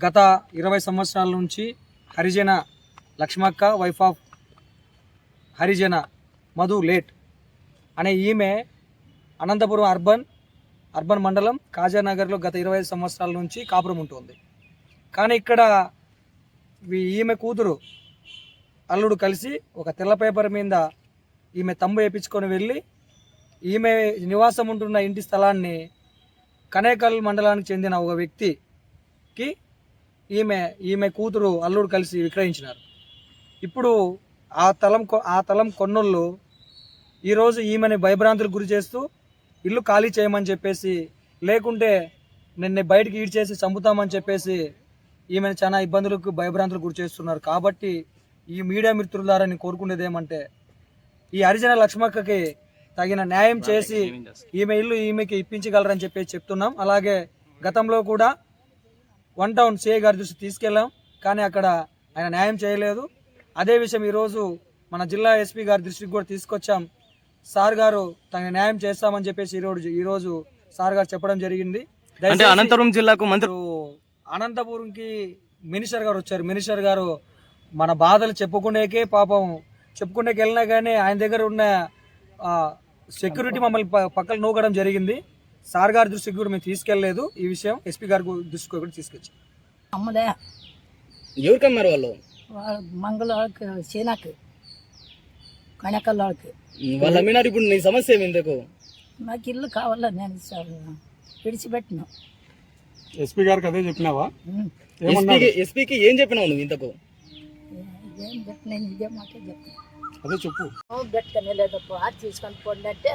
గత ఇరవై సంవత్సరాల నుంచి హరిజన లక్ష్మక్క వైఫ్ ఆఫ్ హరిజన మధు లేట్ అనే ఈమె అనంతపురం అర్బన్ అర్బన్ మండలం కాజానగర్లో గత ఇరవై ఐదు సంవత్సరాల నుంచి కాపురం ఉంటుంది. కానీ ఇక్కడ ఈమె కూతురు అల్లుడు కలిసి ఒక తెల్ల పేపర్ మీద ఈమె తంబు వేయించుకొని వెళ్ళి ఈమె నివాసం ఉంటున్న ఇంటి స్థలాన్ని కనేకల్ మండలానికి చెందిన ఒక వ్యక్తికి ఈమె ఈమె కూతురు అల్లుడు కలిసి విక్రయించినారు. ఇప్పుడు ఆ తలం ఆ తలం కొన్నోళ్ళు ఈరోజు ఈమెని భయభ్రాంతులకు గురి చేస్తూ ఇల్లు ఖాళీ చేయమని చెప్పేసి లేకుంటే నిన్ను బయటికి ఈడ్చేసి చంపుతామని చెప్పేసి ఈమెను చాలా ఇబ్బందులకు భయభ్రాంతులకు గురి చేస్తున్నారు. కాబట్టి ఈ మీడియా మిత్రుల ద్వారా నేను కోరుకునేది ఏమంటే ఈ హరిజన లక్ష్మక్కకి తగిన న్యాయం చేసి ఈమె ఇల్లు ఈమెకి ఇప్పించగలరని చెప్పేసి చెప్తున్నాం. అలాగే గతంలో కూడా వన్ టౌన్ సిఐ గారి దృష్టి తీసుకెళ్ళాం కానీ అక్కడ ఆయన న్యాయం చేయలేదు. అదే విషయం ఈరోజు మన జిల్లా ఎస్పీ గారి దృష్టికి కూడా తీసుకొచ్చాం. సార్ గారు తగిన న్యాయం చేస్తామని చెప్పేసి ఈరోజు ఈరోజు సార్ గారు చెప్పడం జరిగింది. అంటే అనంతపురం జిల్లాకు మంత్రి అనంతపురంకి మినిస్టర్ గారు వచ్చారు. మినిస్టర్ గారు మన బాధలు చెప్పుకునేకే పాపం చెప్పుకునేకి వెళ్ళినా కానీ ఆయన దగ్గర ఉన్న సెక్యూరిటీ మమ్మల్ని పక్కన నూకడం జరిగింది. సార్ గారి దృష్టికి కూడా మేము తీసుకెళ్ళలేదు. ఈ విషయం ఎస్పీ గారి దృష్టికి కూడా తీసుకొచ్చాం. అమ్మలే. ఎవరికి అమ్మారు వాళ్ళు మంగళవాళ్ళకి చీనాకి కనకల్లాళ్ళకి వాళ్ళు అమ్మినారు ఇప్పుడు నీ సమస్య ఇంతకు నాకు ఇల్లు కావాలా నేను సార్ విడిచిపెట్టిన. ఎస్పీ గారికి అదే చెప్పినావా. ఎస్పీకి ఎస్పీకి ఏం చెప్పినావు నువ్వు ఇంతకు? ఏం చెప్పిన నేను ఇదే మాటే చెప్పిన అదే చెప్పు. గట్టుకనే లేదప్ప తీసుకొని పోండి అంటే